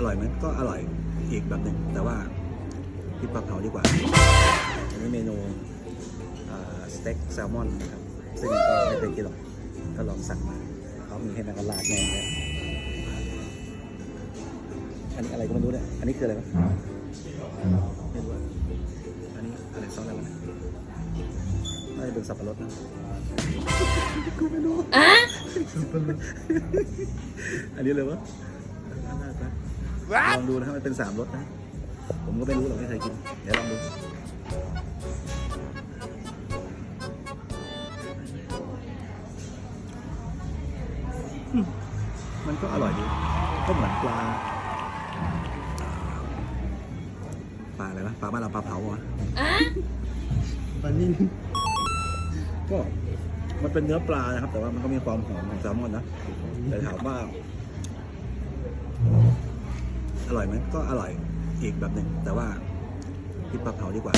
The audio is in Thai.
อร่อยไหมก็อร่อยอีกแบบหนึ่งแต่ว่าพริกปลาเผาดีกว่าอันนี้เมนูอ่าสเต็กแซลมอนนะครับซึ่งก็ไม่เคยกินหรอกก็ลองสั่งมาเขามีให้นักกลาดแมงเลยอันนี้อะไรก็ไม่รู้เนี่ยอันนี้คืออะไรวะไม่รู้อะอันนี้อะไรซอสอะไรวะเนี่ยน่าจะเป็นสับปะรดนะกูไม่รู้อันนี้เลยวะน่าจะ ลองดูนะครับมันเป็นสามรสนะ ผมก็ไม่รู้หรอกไม่เคยกิน เดี๋ยวลองดูอืมมันก็อร่อยดี ก็เหมือนปลา ปลาอะไรวะปลาบ้านเราปลาเผาอะปลานิ่มก็มันเป็นเนื้อปลานะครับ แต่ว่ามันก็มีความหอมของแซลมอนนะ แต่ถามว่า อร่อยไหมก็อร่อยอีกแบบหนึ่งแต่ว่าพริกปลาเผาดีกว่า